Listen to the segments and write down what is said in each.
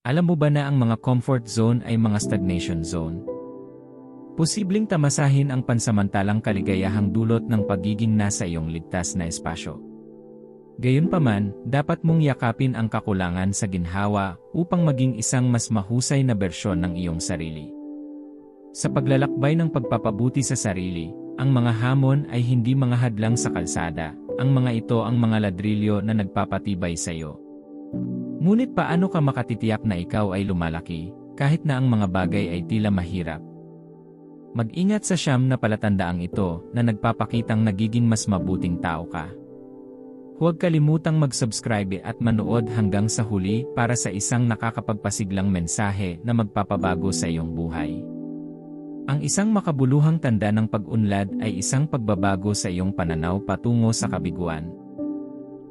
Alam mo ba na ang mga comfort zone ay mga stagnation zone? Posibleng tamasahin ang pansamantalang kaligayahang dulot ng pagiging nasa iyong ligtas na espasyo. Gayunpaman, dapat mong yakapin ang kakulangan sa ginhawa upang maging isang mas mahusay na bersyon ng iyong sarili. Sa paglalakbay ng pagpapabuti sa sarili, ang mga hamon ay hindi mga hadlang sa kalsada, ang mga ito ang mga ladrilyo na nagpapatibay sa iyo. Ngunit paano ka makatitiyak na ikaw ay lumalaki, kahit na ang mga bagay ay tila mahirap? Mag-ingat sa siyam na palatandaang ito na nagpapakitang nagiging mas mabuting tao ka. Huwag kalimutang mag-subscribe at manood hanggang sa huli para sa isang nakakapagpasiglang mensahe na magpapabago sa iyong buhay. Ang isang makabuluhang tanda ng pag-unlad ay isang pagbabago sa iyong pananaw patungo sa kabiguan.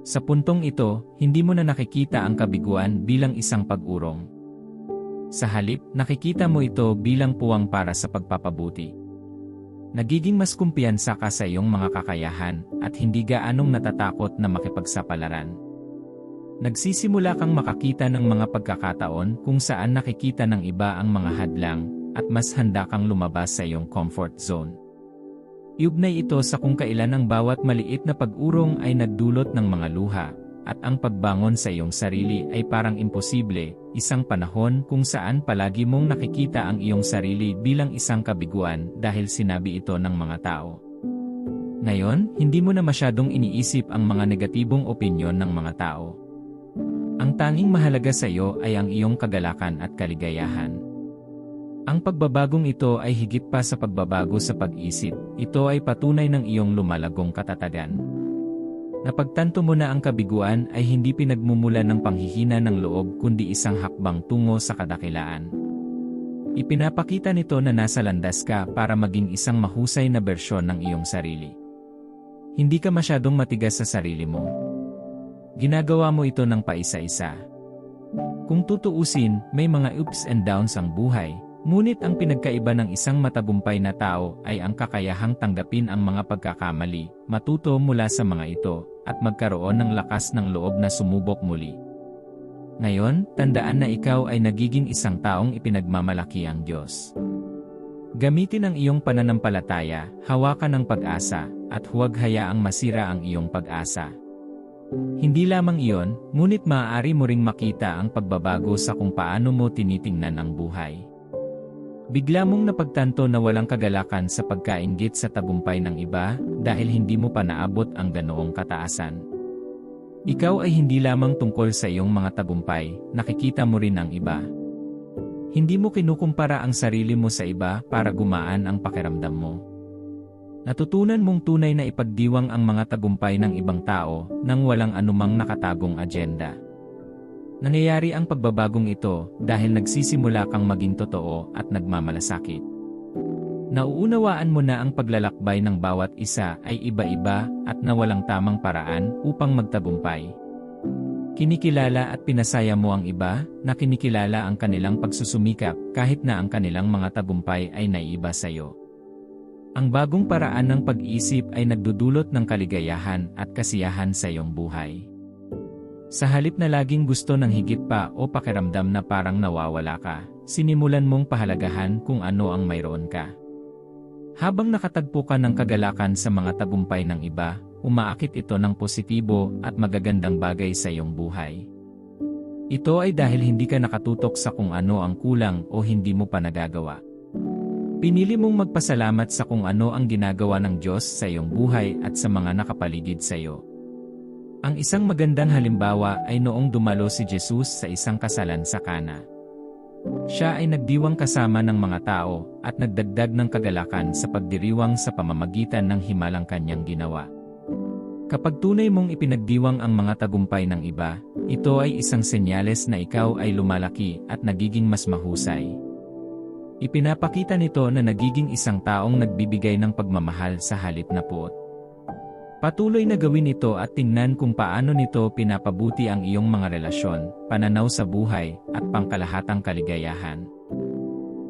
Sa puntong ito, hindi mo na nakikita ang kabiguan bilang isang pag-urong. Sa halip, nakikita mo ito bilang puwang para sa pagpapabuti. Nagiging mas kumpiyansa ka sa iyong mga kakayahan at hindi gaanong natatakot na makipagsapalaran. Nagsisimula kang makakita ng mga pagkakataon kung saan nakikita ng iba ang mga hadlang at mas handa kang lumabas sa iyong comfort zone. Iugnay ito sa kung kailan ang bawat maliit na pag-urong ay nagdulot ng mga luha, at ang pagbangon sa iyong sarili ay parang imposible, isang panahon kung saan palagi mong nakikita ang iyong sarili bilang isang kabiguan dahil sinabi ito ng mga tao. Ngayon, hindi mo na masyadong iniisip ang mga negatibong opinyon ng mga tao. Ang tanging mahalaga sa iyo ay ang iyong kagalakan at kaligayahan. Ang pagbabagong ito ay higit pa sa pagbabago sa pag-isip, ito ay patunay ng iyong lumalagong katatagan. Napagtanto mo na ang kabiguan ay hindi pinagmumula ng panghihina ng loob kundi isang hakbang tungo sa kadakilaan. Ipinapakita nito na nasa landas ka para maging isang mahusay na bersyon ng iyong sarili. Hindi ka masyadong matigas sa sarili mo. Ginagawa mo ito ng paisa-isa. Kung tutuusin, may mga ups and downs ang buhay, Ngunit ang pinagkaiba ng isang matagumpay na tao ay ang kakayahang tanggapin ang mga pagkakamali, matuto mula sa mga ito, at magkaroon ng lakas ng loob na sumubok muli. Ngayon, tandaan na ikaw ay nagiging isang taong ipinagmamalaki ang Diyos. Gamitin ang iyong pananampalataya, hawakan ang pag-asa, at huwag hayaang masira ang iyong pag-asa. Hindi lamang iyon, ngunit maaari mo ring makita ang pagbabago sa kung paano mo tinitingnan ang buhay. Bigla mong napagtanto na walang kagalakan sa pagkaingit sa tagumpay ng iba dahil hindi mo pa naabot ang ganoong kataasan. Ikaw ay hindi lamang tungkol sa iyong mga tagumpay, nakikita mo rin ang iba. Hindi mo kinukumpara ang sarili mo sa iba para gumaan ang pakiramdam mo. Natutunan mong tunay na ipagdiwang ang mga tagumpay ng ibang tao nang walang anumang nakatagong agenda. Nangyayari ang pagbabagong ito dahil nagsisimula kang maging totoo at nagmamalasakit. Nauunawaan mo na ang paglalakbay ng bawat isa ay iba-iba at na walang tamang paraan upang magtagumpay. Kinikilala at pinasaya mo ang iba na kinikilala ang kanilang pagsusumikap kahit na ang kanilang mga tagumpay ay naiiba sa iyo. Ang bagong paraan ng pag-iisip ay nagdudulot ng kaligayahan at kasiyahan sa iyong buhay. Sa halip na laging gusto ng higit pa o pakiramdam na parang nawawala ka, sinimulan mong pahalagahan kung ano ang mayroon ka. Habang nakatagpo ka ng kagalakan sa mga tagumpay ng iba, umaakit ito ng positibo at magagandang bagay sa iyong buhay. Ito ay dahil hindi ka nakatutok sa kung ano ang kulang o hindi mo pa nagagawa. Pinili mong magpasalamat sa kung ano ang ginagawa ng Diyos sa iyong buhay at sa mga nakapaligid sa iyo. Ang isang magandang halimbawa ay noong dumalo si Jesus sa isang kasalan sa Kana. Siya ay nagdiwang kasama ng mga tao at nagdagdag ng kagalakan sa pagdiriwang sa pamamagitan ng himalang kanyang ginawa. Kapag tunay mong ipinagdiwang ang mga tagumpay ng iba, ito ay isang senyales na ikaw ay lumalaki at nagiging mas mahusay. Ipinapakita nito na nagiging isang taong nagbibigay ng pagmamahal sa halip na puot. Patuloy na gawin ito at tingnan kung paano nito pinapabuti ang iyong mga relasyon, pananaw sa buhay, at pangkalahatang kaligayahan.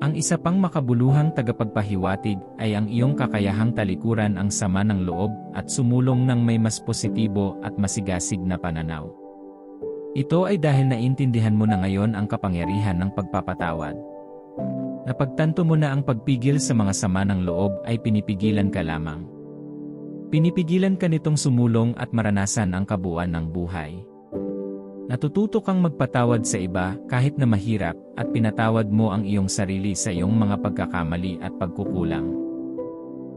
Ang isa pang makabuluhang tagapagpahiwatig ay ang iyong kakayahang talikuran ang sama ng loob at sumulong ng may mas positibo at masigasig na pananaw. Ito ay dahil naintindihan mo na ngayon ang kapangyarihan ng pagpapatawad. Napagtanto mo na ang pagpigil sa mga sama ng loob ay pinipigilan ka lamang. Pinipigilan ka nitong sumulong at maranasan ang kabuuan ng buhay. Natututo kang magpatawad sa iba kahit na mahirap at pinatawad mo ang iyong sarili sa iyong mga pagkakamali at pagkukulang.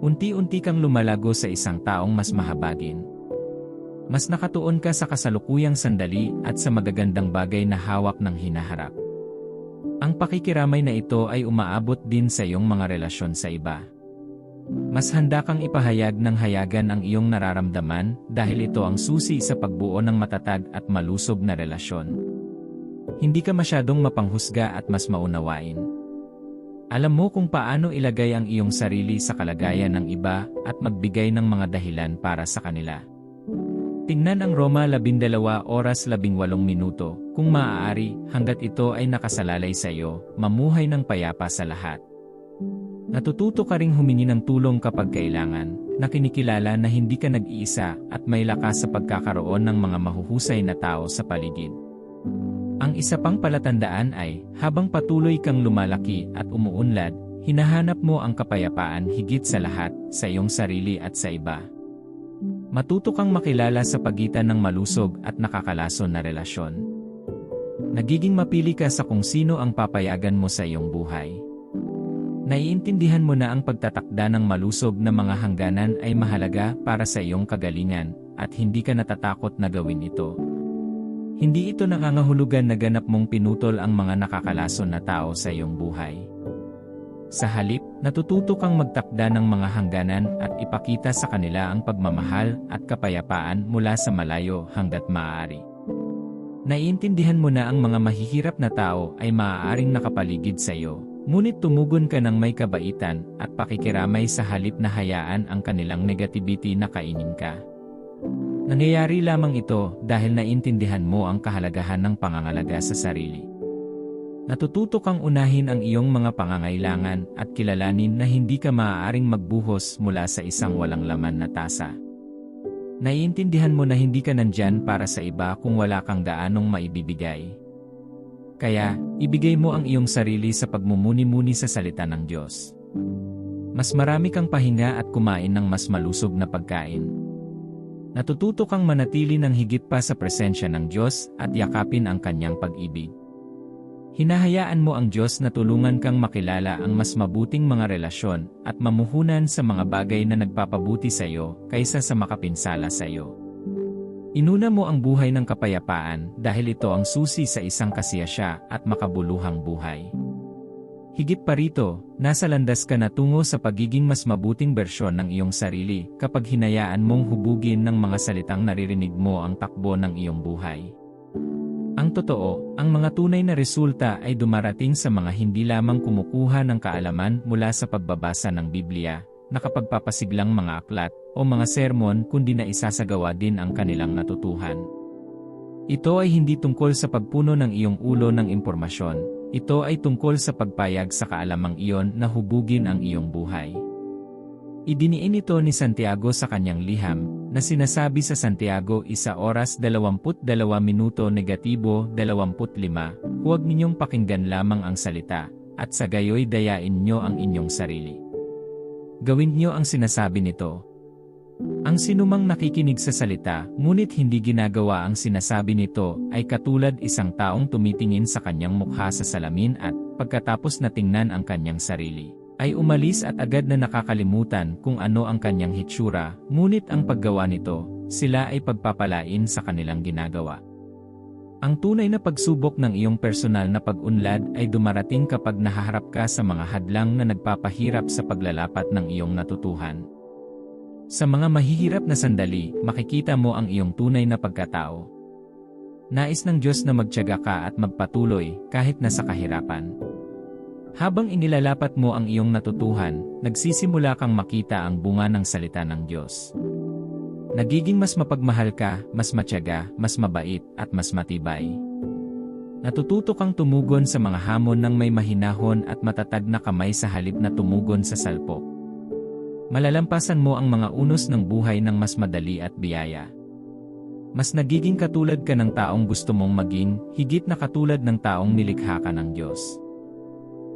Unti-unti kang lumalago sa isang taong mas mahabagin. Mas nakatuon ka sa kasalukuyang sandali at sa magagandang bagay na hawak ng hinaharap. Ang pakikiramay na ito ay umaabot din sa iyong mga relasyon sa iba. Mas handa kang ipahayag ng hayagan ang iyong nararamdaman dahil ito ang susi sa pagbuo ng matatag at malusob na relasyon. Hindi ka masyadong mapanghusga at mas maunawain. Alam mo kung paano ilagay ang iyong sarili sa kalagayan ng iba at magbigay ng mga dahilan para sa kanila. Tingnan ang Roma 12 oras 18 minuto, kung maaari, hanggat ito ay nakasalalay sa iyo, mamuhay ng payapa sa lahat. Natututo ka ring humingi ng tulong kapag kailangan, na kinikilala na hindi ka nag-iisa at may lakas sa pagkakaroon ng mga mahuhusay na tao sa paligid. Ang isa pang palatandaan ay, habang patuloy kang lumalaki at umuunlad, hinahanap mo ang kapayapaan higit sa lahat, sa iyong sarili at sa iba. Matuto kang makilala sa pagitan ng malusog at nakakalason na relasyon. Nagiging mapili ka sa kung sino ang papayagan mo sa iyong buhay. Naiintindihan mo na ang pagtatakda ng malusog na mga hangganan ay mahalaga para sa iyong kagalingan at hindi ka natatakot na gawin ito. Hindi ito nakangahulugan na ganap mong pinutol ang mga nakakalason na tao sa iyong buhay. Sa halip, natututo kang magtakda ng mga hangganan at ipakita sa kanila ang pagmamahal at kapayapaan mula sa malayo hanggat maaari. Naiintindihan mo na ang mga mahihirap na tao ay maaaring nakapaligid sa iyo, ngunit tumugon ka ng may kabaitan at pakikiramay sa halip na hayaan ang kanilang negativity na kainin ka. Nangyayari lamang ito dahil naintindihan mo ang kahalagahan ng pangangalaga sa sarili. Natututo kang unahin ang iyong mga pangangailangan at kilalanin na hindi ka maaaring magbuhos mula sa isang walang laman na tasa. Naiintindihan mo na hindi ka nandyan para sa iba kung wala kang gaanong maibibigay. Kaya, ibigay mo ang iyong sarili sa pagmumuni-muni sa salita ng Diyos. Mas marami kang pahinga at kumain ng mas malusog na pagkain. Natututo kang manatili ng higit pa sa presensya ng Diyos at yakapin ang kanyang pag-ibig. Hinahayaan mo ang Diyos na tulungan kang makilala ang mas mabuting mga relasyon at mamuhunan sa mga bagay na nagpapabuti sa iyo kaysa sa makapinsala sa iyo. Inuna mo ang buhay ng kapayapaan dahil ito ang susi sa isang kasiyasya at makabuluhang buhay. Higit pa rito, nasa landas ka na tungo sa pagiging mas mabuting bersyon ng iyong sarili kapag hinayaan mong hubugin ng mga salitang naririnig mo ang takbo ng iyong buhay. Ang totoo, ang mga tunay na resulta ay dumarating sa mga hindi lamang kumukuha ng kaalaman mula sa pagbabasa ng Biblia, nakapagpapasiglang mga aklat, o mga sermon kundi na isasagawa din ang kanilang natutuhan. Ito ay hindi tungkol sa pagpuno ng iyong ulo ng impormasyon, ito ay tungkol sa pagpayag sa kaalamang iyon na hubugin ang iyong buhay. Idiniin ito ni Santiago sa kanyang liham, na sinasabi sa Santiago isa oras 22 minuto negatibo 25, huwag ninyong pakinggan lamang ang salita, at sa gayoy dayain nyo ang inyong sarili. Gawin nyo ang sinasabi nito. Ang sinumang nakikinig sa salita, ngunit hindi ginagawa ang sinasabi nito, ay katulad isang taong tumitingin sa kanyang mukha sa salamin at, pagkatapos na tingnan ang kanyang sarili ay umalis at agad na nakakalimutan kung ano ang kanyang hitsura, ngunit ang paggawa nito, sila ay pagpapalain sa kanilang ginagawa. Ang tunay na pagsubok ng iyong personal na pag-unlad ay dumarating kapag nahaharap ka sa mga hadlang na nagpapahirap sa paglalapat ng iyong natutuhan. Sa mga mahihirap na sandali, makikita mo ang iyong tunay na pagkatao. Nais ng Diyos na magtyaga ka at magpatuloy kahit nasa kahirapan. Habang inilalapat mo ang iyong natutuhan, nagsisimula kang makita ang bunga ng salita ng Diyos. Nagiging mas mapagmahal ka, mas matyaga, mas mabait, at mas matibay. Natututo kang tumugon sa mga hamon ng may mahinahon at matatag na kamay sa halip na tumugon sa salpo. Malalampasan mo ang mga unos ng buhay ng mas madali at biyaya. Mas nagiging katulad ka ng taong gusto mong maging, higit na katulad ng taong nilikha ka ng Diyos.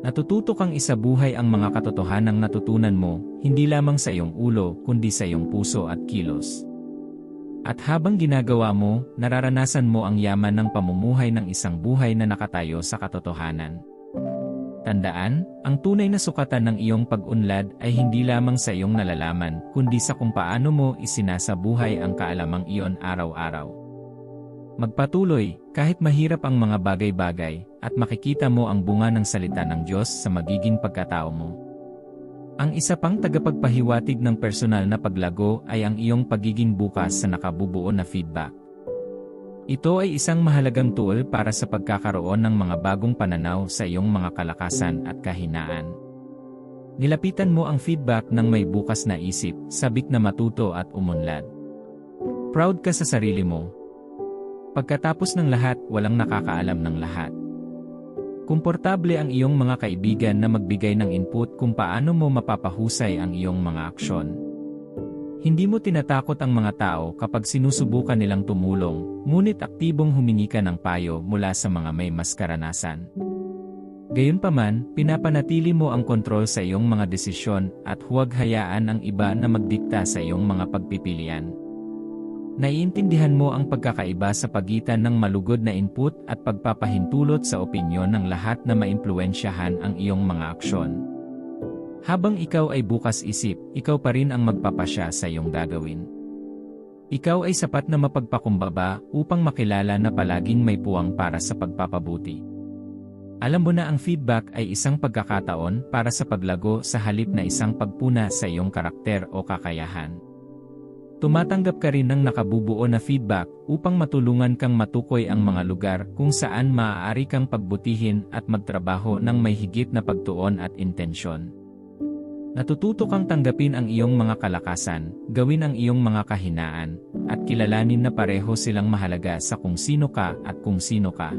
Natututo kang isabuhay ang mga katotohanang natutunan mo, hindi lamang sa iyong ulo, kundi sa iyong puso at kilos. At habang ginagawa mo, nararanasan mo ang yaman ng pamumuhay ng isang buhay na nakatayo sa katotohanan. Tandaan, ang tunay na sukatan ng iyong pag-unlad ay hindi lamang sa iyong nalalaman, kundi sa kung paano mo isinasabuhay ang kaalamang iyon araw-araw. Magpatuloy, kahit mahirap ang mga bagay-bagay, at makikita mo ang bunga ng salita ng Diyos sa magiging pagkatao mo. Ang isa pang tagapagpahiwatig ng personal na paglago ay ang iyong pagiging bukas sa nakabubuo na feedback. Ito ay isang mahalagang tool para sa pagkakaroon ng mga bagong pananaw sa iyong mga kalakasan at kahinaan. Nilapitan mo ang feedback ng may bukas na isip, sabik na matuto at umunlad. Proud ka sa sarili mo. Pagkatapos ng lahat, walang nakakaalam ng lahat. Komportable ang iyong mga kaibigan na magbigay ng input kung paano mo mapapahusay ang iyong mga aksyon. Hindi mo tinatakot ang mga tao kapag sinusubukan nilang tumulong, ngunit aktibong humingi ka ng payo mula sa mga may mas karanasan. Gayunpaman, pinapanatili mo ang kontrol sa iyong mga desisyon at huwag hayaan ang iba na magdikta sa iyong mga pagpipilian. Naiintindihan mo ang pagkakaiba sa pagitan ng malugod na input at pagpapahintulot sa opinyon ng lahat na maimpluensyahan ang iyong mga aksyon. Habang ikaw ay bukas isip, ikaw pa rin ang magpapasya sa iyong gagawin. Ikaw ay sapat na mapagpakumbaba upang makilala na palaging may puwang para sa pagpapabuti. Alam mo na ang feedback ay isang pagkakataon para sa paglago sa halip na isang pagpuna sa iyong karakter o kakayahan. Tumatanggap ka rin ng nakabubuo na feedback upang matulungan kang matukoy ang mga lugar kung saan maaari kang pagbutihin at magtrabaho ng may higit na pagtuon at intensyon. Natututo kang tanggapin ang iyong mga kalakasan, gawin ang iyong mga kahinaan, at kilalanin na pareho silang mahalaga sa kung sino ka at kung sino ka.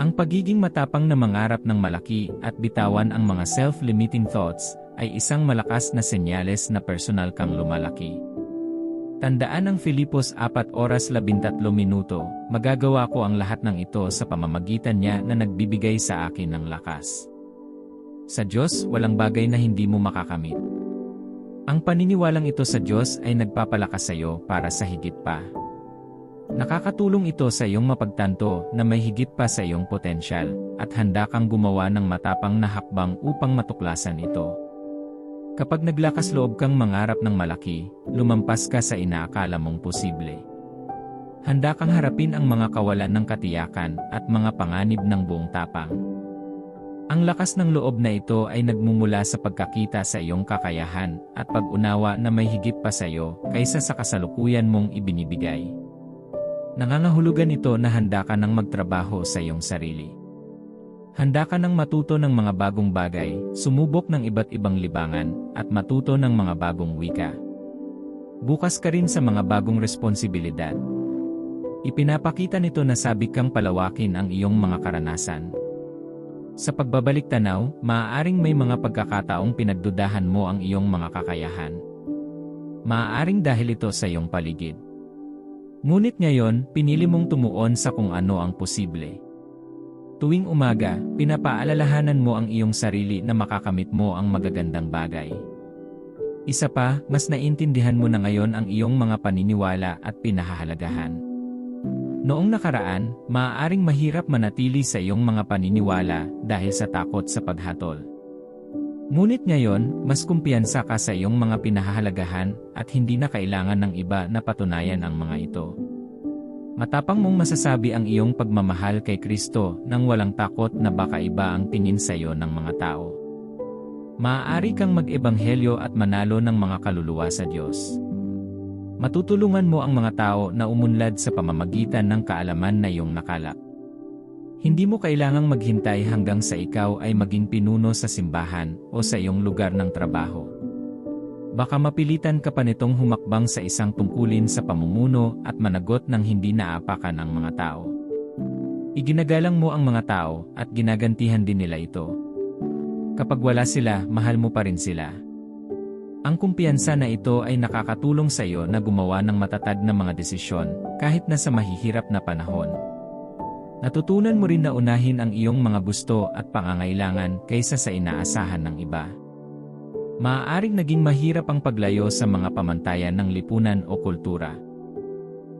Ang pagiging matapang na mangarap ng malaki at bitawan ang mga self-limiting thoughts ay isang malakas na senyales na personal kang lumalaki. Tandaan ng Filipos 4 oras 13 minuto, magagawa ko ang lahat ng ito sa pamamagitan niya na nagbibigay sa akin ng lakas. Sa Diyos, walang bagay na hindi mo makakamit. Ang paniniwalang ito sa Diyos ay nagpapalakas sa iyo para sa higit pa. Nakakatulong ito sa iyong mapagtanto na may higit pa sa iyong potensyal at handa kang gumawa ng matapang na hakbang upang matuklasan ito. Kapag naglakas loob kang mangarap ng malaki, lumampas ka sa inaakala mong posible. Handa kang harapin ang mga kawalan ng katiyakan at mga panganib ng buong tapang. Ang lakas ng loob na ito ay nagmumula sa pagkakita sa iyong kakayahan at pag-unawa na may higit pa sa iyo kaysa sa kasalukuyan mong ibinibigay. Nangangahulugan ito na handa ka ng magtrabaho sa iyong sarili. Handa ka ng matuto ng mga bagong bagay, sumubok ng iba't ibang libangan, at matuto ng mga bagong wika. Bukas ka rin sa mga bagong responsibilidad. Ipinapakita nito na sabik kang palawakin ang iyong mga karanasan sa pagbabalik tanaw, maaaring may mga pagkakataong pinagdudahan mo ang iyong mga kakayahan. Maaaring dahil ito sa iyong paligid. Ngunit ngayon, pinili mong tumuon sa kung ano ang posible. Tuwing umaga, pinapaalalahanan mo ang iyong sarili na makakamit mo ang magagandang bagay. Isa pa, mas naintindihan mo na ngayon ang iyong mga paniniwala at pinahahalagahan. Noong nakaraan, maaaring mahirap manatili sa iyong mga paniniwala dahil sa takot sa paghatol. Ngunit ngayon, mas kumpiyansa ka sa iyong mga pinahahalagahan at hindi na kailangan ng iba na patunayan ang mga ito. Matapang mong masasabi ang iyong pagmamahal kay Kristo nang walang takot na baka iba ang tingin sa iyo ng mga tao. Maaari kang mag-ebanghelyo at manalo ng mga kaluluwa sa Diyos. Matutulungan mo ang mga tao na umunlad sa pamamagitan ng kaalaman na iyong nakalap. Hindi mo kailangang maghintay hanggang sa ikaw ay maging pinuno sa simbahan o sa iyong lugar ng trabaho. Baka mapilitan ka pa nitong humakbang sa isang tungkulin sa pamumuno at managot ng hindi naapakan ang mga tao. Iginagalang mo ang mga tao at ginagantihan din nila ito. Kapag wala sila, mahal mo pa rin sila. Ang kumpiyansa na ito ay nakakatulong sa iyo na gumawa ng matatag na mga desisyon, kahit na sa mahihirap na panahon. Natutunan mo rin na unahin ang iyong mga gusto at pangangailangan kaysa sa inaasahan ng iba. Maaaring naging mahirap ang paglayo sa mga pamantayan ng lipunan o kultura.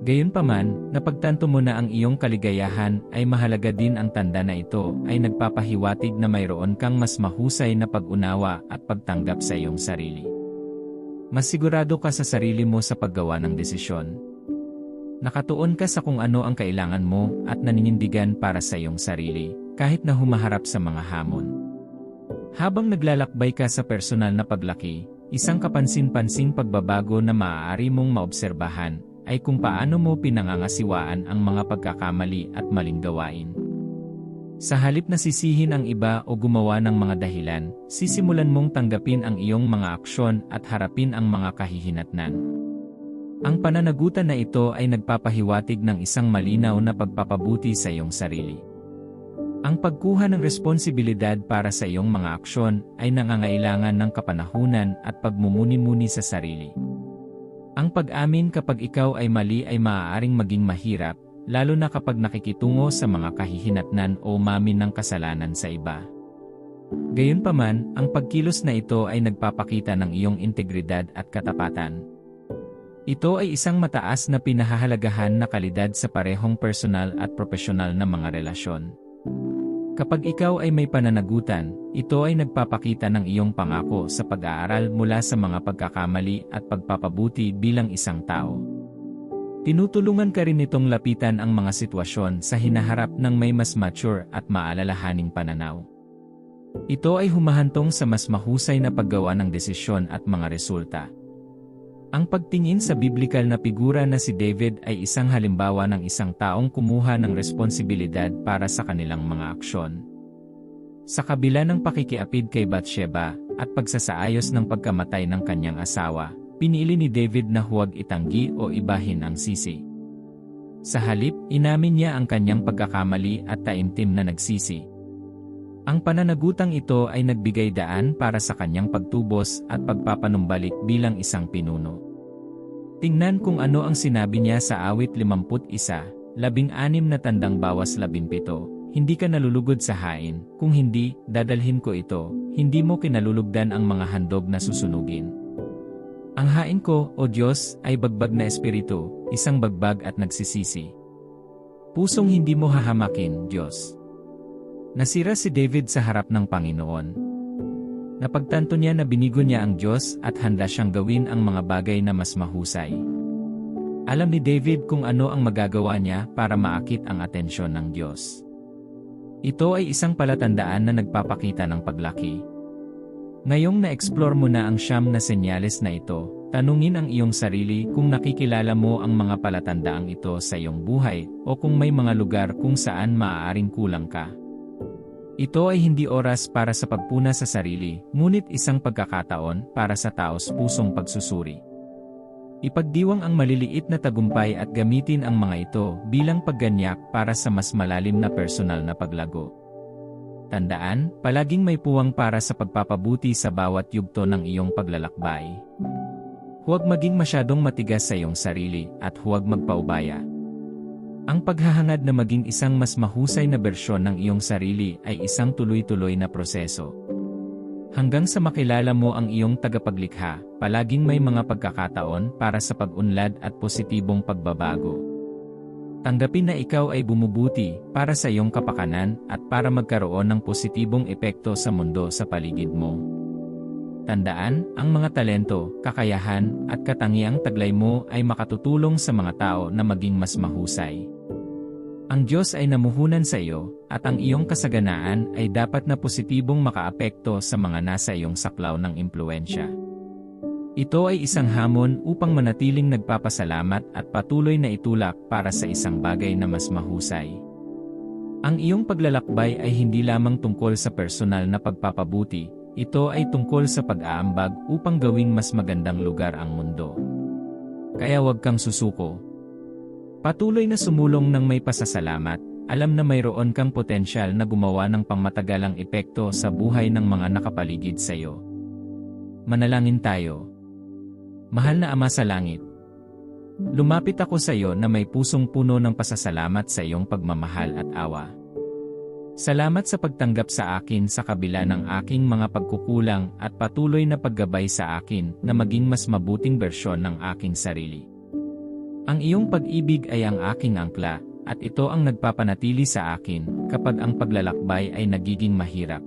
Gayunpaman, napagtanto mo na ang iyong kaligayahan ay mahalaga din ang tanda na ito ay nagpapahiwatig na mayroon kang mas mahusay na pag-unawa at pagtanggap sa iyong sarili. Mas sigurado ka sa sarili mo sa paggawa ng desisyon. Nakatuon ka sa kung ano ang kailangan mo at naninindigan para sa iyong sarili, kahit na humaharap sa mga hamon. Habang naglalakbay ka sa personal na paglaki, isang kapansin-pansing pagbabago na maaari mong maobserbahan ay kung paano mo pinangangasiwaan ang mga pagkakamali at maling gawain. Sa halip na sisihin ang iba o gumawa ng mga dahilan, sisimulan mong tanggapin ang iyong mga aksyon at harapin ang mga kahihinatnan. Ang pananagutan na ito ay nagpapahiwatig ng isang malinaw na pagpapabuti sa iyong sarili. Ang pagkuha ng responsibilidad para sa iyong mga aksyon ay nangangailangan ng kapanahunan at pagmumuni-muni sa sarili. Ang pag-amin kapag ikaw ay mali ay maaaring maging mahirap, lalo na kapag nakikitungo sa mga kahihinatnan o mamin ng kasalanan sa iba. Gayunpaman, ang pagkilos na ito ay nagpapakita ng iyong integridad at katapatan. Ito ay isang mataas na pinahahalagahan na kalidad sa parehong personal at profesional na mga relasyon. Kapag ikaw ay may pananagutan, ito ay nagpapakita ng iyong pangako sa pag-aaral mula sa mga pagkakamali at pagpapabuti bilang isang tao. Tinutulungan ka rin itong lapitan ang mga sitwasyon sa hinaharap ng may mas mature at maalalahaning pananaw. Ito ay humahantong sa mas mahusay na paggawa ng desisyon at mga resulta. Ang pagtingin sa biblikal na figura na si David ay isang halimbawa ng isang taong kumuha ng responsibilidad para sa kanilang mga aksyon. Sa kabila ng pakikiapid kay Bathsheba at pagsasaayos ng pagkamatay ng kanyang asawa, pinili ni David na huwag itanggi o ibahin ang sisi. Sa halip, inamin niya ang kanyang pagkakamali at taimtim na nagsisi. Ang pananagutang ito ay nagbigay daan para sa kanyang pagtubos at pagpapanumbalik bilang isang pinuno. Tingnan kung ano ang sinabi niya sa awit 51, labing anim na tandang bawas labimpito, hindi ka nalulugod sa hain, kung hindi, dadalhin ko ito, hindi mo kinalulugdan ang mga handog na susunugin. Ang hain ko, O Diyos, ay bagbag na espiritu, isang bagbag at nagsisisi. Pusong hindi mo hahamakin, Diyos. Nasira si David sa harap ng Panginoon. Napagtanto niya na binigo niya ang Diyos at handa siyang gawin ang mga bagay na mas mahusay. Alam ni David kung ano ang magagawa niya para maakit ang atensyon ng Diyos. Ito ay isang palatandaan na nagpapakita ng paglaki. Ngayong na-explore mo na ang siyam na senyales na ito, tanungin ang iyong sarili kung nakikilala mo ang mga palatandaang ito sa iyong buhay o kung may mga lugar kung saan maaaring kulang ka. Ito ay hindi oras para sa pagpuna sa sarili, ngunit isang pagkakataon para sa taos pusong pagsusuri. Ipagdiwang ang maliliit na tagumpay at gamitin ang mga ito bilang pagganyak para sa mas malalim na personal na paglago. Tandaan, palaging may puwang para sa pagpapabuti sa bawat yugto ng iyong paglalakbay. Huwag maging masyadong matigas sa iyong sarili at huwag magpaubaya. Ang paghahangad na maging isang mas mahusay na bersyon ng iyong sarili ay isang tuloy-tuloy na proseso. Hanggang sa makilala mo ang iyong tagapaglikha, palaging may mga pagkakataon para sa pag-unlad at positibong pagbabago. Tanggapin na ikaw ay bumubuti para sa iyong kapakanan at para magkaroon ng positibong epekto sa mundo sa paligid mo. Tandaan, ang mga talento, kakayahan, at katangiang taglay mo ay makatutulong sa mga tao na maging mas mahusay. Ang Diyos ay namuhunan sa iyo, at ang iyong kasaganaan ay dapat na positibong makaapekto sa mga nasa iyong saklaw ng impluensya. Ito ay isang hamon upang manatiling nagpapasalamat at patuloy na itulak para sa isang bagay na mas mahusay. Ang iyong paglalakbay ay hindi lamang tungkol sa personal na pagpapabuti, ito ay tungkol sa pag-aambag upang gawing mas magandang lugar ang mundo. Kaya huwag kang susuko, Patuloy na sumulong ng may pasasalamat, alam na mayroon kang potensyal na gumawa ng pangmatagalang epekto sa buhay ng mga nakapaligid sa iyo. Manalangin tayo. Mahal na Ama sa Langit, Lumapit ako sa iyo na may pusong puno ng pasasalamat sa iyong pagmamahal at awa. Salamat sa pagtanggap sa akin sa kabila ng aking mga pagkukulang at patuloy na paggabay sa akin na maging mas mabuting bersyon ng aking sarili. Ang iyong pag-ibig ay ang aking angkla, at ito ang nagpapanatili sa akin kapag ang paglalakbay ay nagiging mahirap.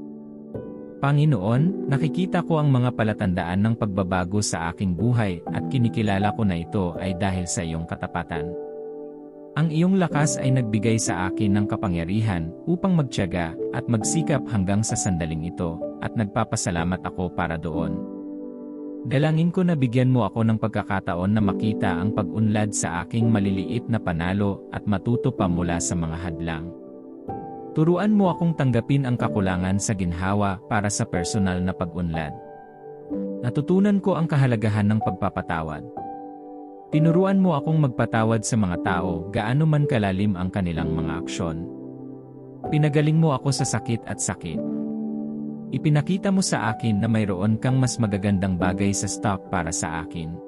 Panginoon, nakikita ko ang mga palatandaan ng pagbabago sa aking buhay at kinikilala ko na ito ay dahil sa iyong katapatan. Ang iyong lakas ay nagbigay sa akin ng kapangyarihan upang magtiyaga at magsikap hanggang sa sandaling ito at nagpapasalamat ako para doon. Dalangin ko na bigyan mo ako ng pagkakataon na makita ang pag-unlad sa aking maliliit na panalo at matuto pa mula sa mga hadlang. Turuan mo akong tanggapin ang kakulangan sa ginhawa para sa personal na pag-unlad. Natutunan ko ang kahalagahan ng pagpapatawad. Tinuruan mo akong magpatawad sa mga tao gaano man kalalim ang kanilang mga aksyon. Pinagaling mo ako sa sakit at sakit. Ipinakita mo sa akin na mayroon kang mas magagandang bagay sa stock para sa akin.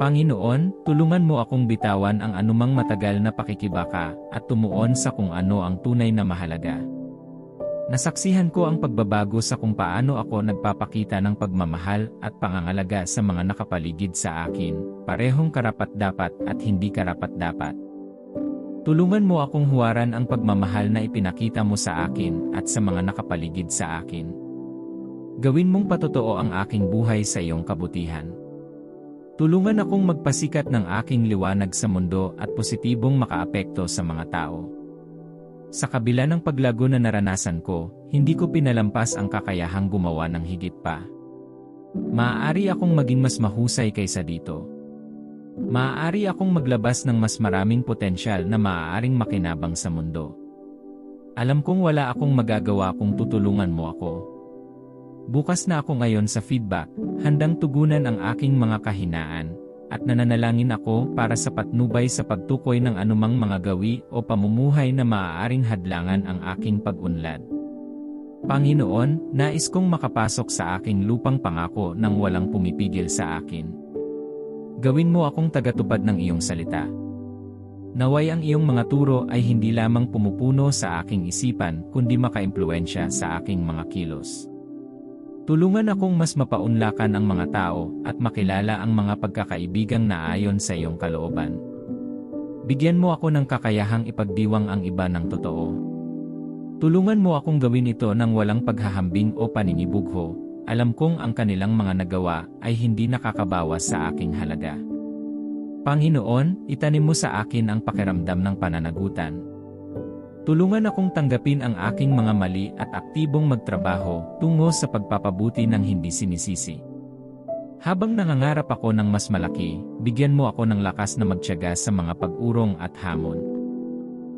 Panginoon, tulungan mo akong bitawan ang anumang matagal na pakikibaka at tumuon sa kung ano ang tunay na mahalaga. Nasaksihan ko ang pagbabago sa kung paano ako nagpapakita ng pagmamahal at pangangalaga sa mga nakapaligid sa akin, parehong karapat-dapat at hindi karapat-dapat. Tulungan mo akong huwaran ang pagmamahal na ipinakita mo sa akin at sa mga nakapaligid sa akin. Gawin mong patotoo ang aking buhay sa iyong kabutihan. Tulungan akong magpasikat ng aking liwanag sa mundo at positibong makaapekto sa mga tao. Sa kabila ng paglago na naranasan ko, hindi ko pinalampas ang kakayahang gumawa ng higit pa. Maaari akong maging mas mahusay kaysa dito. Maaari akong maglabas ng mas maraming potensyal na maaaring makinabang sa mundo. Alam kong wala akong magagawa kung tutulungan mo ako. Bukas na ako ngayon sa feedback, handang tugunan ang aking mga kahinaan, at nananalangin ako para sa patnubay sa pagtukoy ng anumang mga gawi o pamumuhay na maaaring hadlangan ang aking pag-unlad. Panginoon, nais kong makapasok sa aking lupang pangako nang walang pumipigil sa akin. Gawin mo akong tagatupad ng iyong salita. Naway ang iyong mga turo ay hindi lamang pumupuno sa aking isipan kundi makaimpluensya sa aking mga kilos. Tulungan akong mas mapaunlakan ang mga tao at makilala ang mga pagkakaibigang naayon sa iyong kalooban. Bigyan mo ako ng kakayahang ipagdiwang ang iba ng totoo. Tulungan mo akong gawin ito ng walang paghahambing o paninibugho, alam kong ang kanilang mga nagawa ay hindi nakakabawas sa aking halaga. Panginoon, itanim mo sa akin ang pakiramdam ng pananagutan. Tulungan akong tanggapin ang aking mga mali at aktibong magtrabaho tungo sa pagpapabuti ng hindi sinisisi. Habang nangangarap ako ng mas malaki, bigyan mo ako ng lakas na magtiyaga sa mga pag-urong at hamon.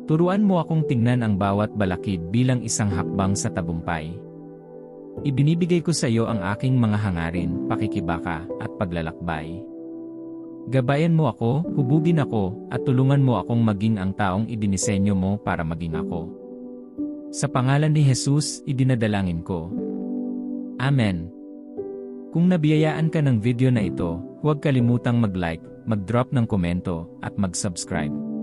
Turuan mo akong tingnan ang bawat balakid bilang isang hakbang sa tabumpay. Ibinibigay ko sa iyo ang aking mga hangarin, pakikibaka, at paglalakbay. Gabayan mo ako, hubugin ako, at tulungan mo akong maging ang taong idinisenyo mo para maging ako. Sa pangalan ni Jesus, idinadalangin ko. Amen. Kung nabiyayaan ka ng video na ito, huwag kalimutang mag-like, mag-drop ng komento, at mag-subscribe.